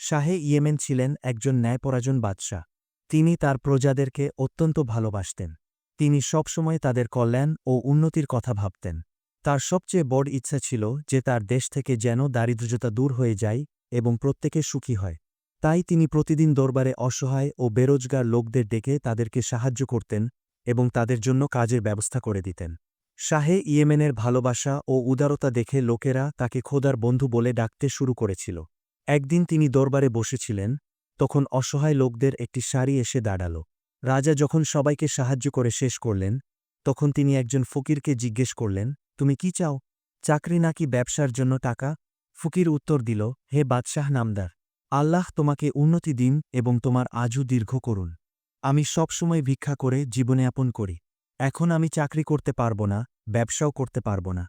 শাহে Yemen ছিলেন একজন ন্যায়পরাজন বাদশাহ। তিনি তার প্রজাদেরকে অত্যন্ত ভালোবাসতেন। তিনি সবসময় তাদের কল্যাণ ও উন্নতির কথা ভাবতেন। তার সবচেয়ে বড় ইচ্ছা ছিল যে তার দেশ থেকে যেন দারিদ্র্যতা দূর হয়ে যায় এবং প্রত্যেকে সুখী হয়। তাই তিনি প্রতিদিন দরবারে অসহায় ও বেরোজগার লোকদের ডেকে তাদেরকে সাহায্য করতেন এবং তাদের জন্য কাজের ব্যবস্থা করে দিতেন। শাহে ইয়েমেনের ভালোবাসা ও উদারতা দেখে লোকেরা তাকে খোদার বন্ধু বলে ডাকতে শুরু করেছিল। একদিন তিনি দরবারে বসেছিলেন, তখন অসহায় লোকদের একটি সারি এসে দাঁড়াল। রাজা যখন সবাইকে সাহায্য করে শেষ করলেন, তখন তিনি একজন ফকিরকে জিজ্ঞেস করলেন, তুমি কি চাও? চাকরি নাকি ব্যবসার জন্য টাকা? ফকির উত্তর দিল, হে বাদশাহ নামদার, আল্লাহ তোমাকে উন্নতি দিন এবং তোমার আজু দীর্ঘ করুন। আমি সবসময় ভিক্ষা করে জীবনযাপন করি। এখন আমি চাকরি করতে পারব না, ব্যবসাও করতে পারব না।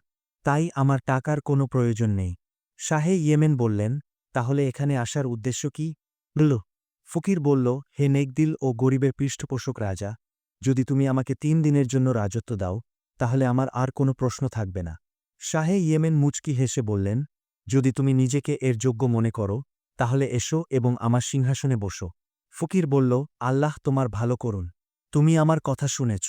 তাই আমার টাকার কোনো প্রয়োজন নেই। শাহে ইয়েমেন বললেন তাহলে এখানে আসার উদ্দেশ্য কি? বলল, ফকির বলল, হে নেকদিল ও গরিবের পৃষ্ঠপোষক রাজা, যদি তুমি আমাকে তিন দিনের জন্য রাজত্ব দাও, তাহলে আমার আর কোনো প্রশ্ন থাকবে না। শাহে ইয়েমেন মুচকি হেসে বললেন, যদি তুমি নিজেকে এর যোগ্য মনে করো, তাহলে এসো এবং আমার সিংহাসনে বসো। ফকির বলল, আল্লাহ তোমার ভালো করুন। তুমি আমার কথা শুনেছ।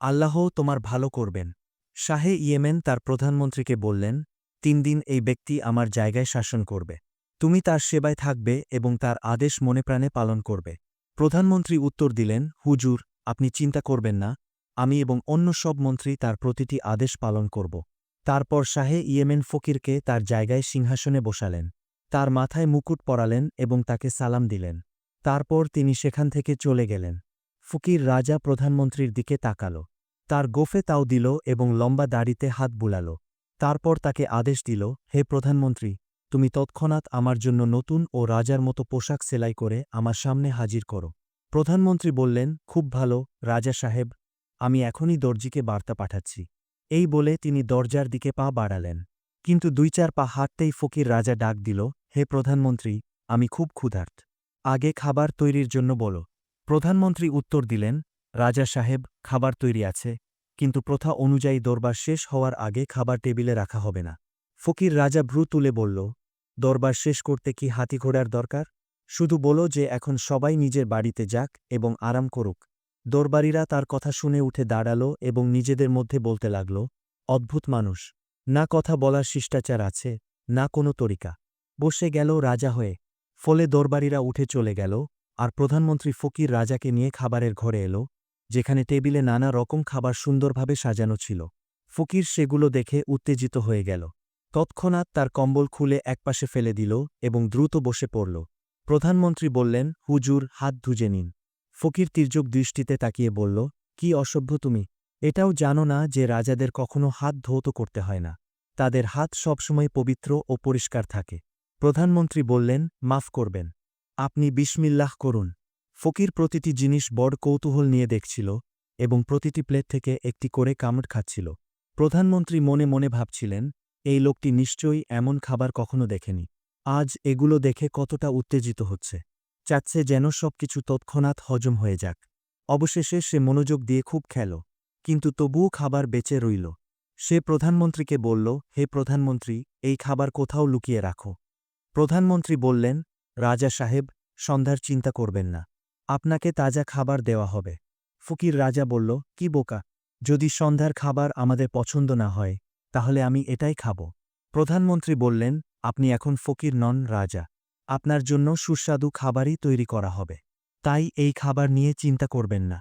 আল্লাহও তোমার ভালো করবেন। শাহে ইয়েমেন তার প্রধানমন্ত্রীকে বললেন, তিন দিন এই ব্যক্তি আমার জায়গায় শাসন করবে। তুমি তার সেবায় থাকবে এবং তার আদেশ মনে প্রাণে পালন করবে। প্রধানমন্ত্রী উত্তর দিলেন, হুজুর, আপনি চিন্তা করবেন না, আমি এবং অন্য সব মন্ত্রী তার প্রতিটি আদেশ পালন করব। তারপর শাহে ইয়েমেন ফকিরকে তার জায়গায় সিংহাসনে বসালেন। তার মাথায় মুকুট পরালেন এবং তাকে সালাম দিলেন। তারপর তিনি সেখান থেকে চলে গেলেন। ফকির রাজা প্রধানমন্ত্রীর দিকে তাকাল। তার গোফে তাও দিল এবং লম্বা দাড়িতে হাত বুলাল। তারপর তাকে আদেশ দিল, হে প্রধানমন্ত্রী তুমি তৎক্ষণাৎ আমার জন্য নতুন ও রাজার মতো পোশাক সেলাই করে আমার সামনে হাজির করো। প্রধানমন্ত্রী বললেন, খুব ভালো, রাজা সাহেব, আমি এখনই দর্জিকে বার্তা পাঠাচ্ছি। এই বলে তিনি দরজার দিকে পা বাড়ালেন। কিন্তু দুই চার পা হাঁটতেই ফকির রাজা ডাক দিল, হে প্রধানমন্ত্রী, আমি খুব ক্ষুধার্ত। আগে খাবার তৈরির জন্য বলো। প্রধানমন্ত্রী উত্তর দিলেন, রাজা সাহেব, খাবার তৈরি আছে, কিন্তু প্রথা অনুযায়ী দরবার শেষ হওয়ার আগে খাবার টেবিলে রাখা হবে না। ফকির রাজা ভ্রু তুলে বলল দরবার শেষ করতে কি হাতি ঘোড়ার দরকার? শুধু বলো যে এখন সবাই নিজের বাড়িতে যাক এবং আরাম করুক। দরবারীরা তার কথা শুনে উঠে দাঁড়াল এবং নিজেদের মধ্যে বলতে লাগল, অদ্ভুত মানুষ। না কথা বলার শিষ্টাচার আছে, না কোনো তরিকা। বসে গেল রাজা হয়ে। ফলে দরবারীরা উঠে চলে গেল আর প্রধানমন্ত্রী ফকির রাজাকে নিয়ে খাবারের ঘরে এলো, যেখানে টেবিলে নানা রকম খাবার সুন্দরভাবে সাজানো ছিল। ফকির সেগুলো দেখে উত্তেজিত হয়ে গেল। তৎক্ষণাৎ তার কম্বল খুলে একপাশে ফেলে দিল এবং দ্রুত বসে পড়ল। প্রধানমন্ত্রী বললেন, হুজুর, হাত ধুজে নিন। ফকির তির্যক দৃষ্টিতে তাকিয়ে বলল, কি অসভ্য তুমি। এটাও জানো না যে রাজাদের কখনো হাত ধৌত করতে হয় না। তাদের হাত সবসময় পবিত্র ও পরিষ্কার থাকে। প্রধানমন্ত্রী বললেন, মাফ করবেন। আপনি বিসমিল্লাহ করুন। ফকির প্রতিটি জিনিস বড় কৌতূহল নিয়ে দেখছিল এবং প্রতিটি প্লেট থেকে একটি করে কামড় খাচ্ছিল। প্রধানমন্ত্রী মনে মনে ভাবছিলেন এই লোকটি নিশ্চয়ই এমন খাবার কখনো দেখেনি। আজ এগুলো দেখে কতটা উত্তেজিত হচ্ছে। চাচ্ছে যেন সবকিছু তৎক্ষণাৎ হজম হয়ে যাক। অবশেষে সে মনোযোগ দিয়ে খুব খেল, কিন্তু তবুও খাবার বেঁচে রইল। সে প্রধানমন্ত্রীকে বলল, হে প্রধানমন্ত্রী, এই খাবার কোথাও লুকিয়ে রাখো। প্রধানমন্ত্রী বললেন, রাজা সাহেব, সন্ধ্যার চিন্তা করবেন না। আপনাকে তাজা খাবার দেওয়া হবে। ফকির রাজা বলল, কি বোকা! যদি সন্ধ্যার খাবার আমাদের পছন্দ না হয় তাহলে আমি এটাই খাব। প্রধানমন্ত্রী বললেন, আপনি এখন ফকির নন, রাজা। আপনার জন্য সুস্বাদু খাবারই তৈরি করা হবে। তাই এই খাবার নিয়ে চিন্তা করবেন না।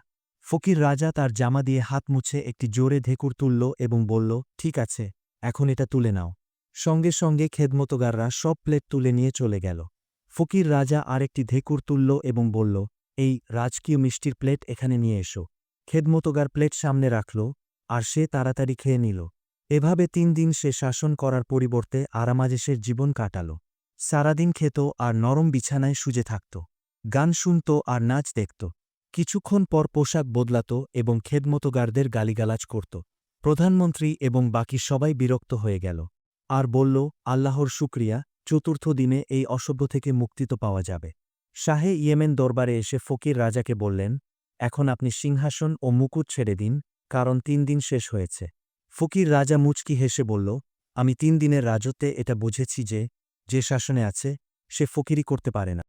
ফকির রাজা তার জামা দিয়ে হাত মুছে একটি জোরে ধেকুর তুলল এবং বলল, ঠিক আছে, এখন এটা তুলে নাও। সঙ্গে সঙ্গে খেদমতোগাররা সব প্লেট তুলে নিয়ে চলে গেল। ফকির রাজা আরেকটি ধেকুর তুলল এবং বলল, এই রাজকীয় মিষ্টির প্লেট এখানে নিয়ে এসো। খেদমতোগার প্লেট সামনে রাখল, আর সে তাড়াতাড়ি খেয়ে নিল। এভাবে তিন দিন সে শাসন করার পরিবর্তে আরামাজেশের জীবন কাটাল। সারাদিন খেত আর নরম বিছানায় সুজে থাকত। গান শুনত আর নাচ দেখত। কিছুক্ষণ পর পোশাক বদলাত এবং খেদমতোগারদের গালিগালাজ করত। প্রধানমন্ত্রী এবং বাকি সবাই বিরক্ত হয়ে গেল। আর বলল, আল্লাহর শুক্রিয়া, চতুর্থ দিনে এই অসভ্য থেকে মুক্তি তো পাওয়া যাবে। শাহে ইয়েমেন দরবারে এসে ফকির রাজাকে বললেন, এখন আপনি সিংহাসন ও মুকুট ছেড়ে দিন, কারণ তিন দিন শেষ হয়েছে। ফকির রাজা মুচকি হেসে বলল, আমি তিন দিনের রাজত্বে এটা বুঝেছি যে যে শাসনে আছে, সে ফকিরি করতে পারে না।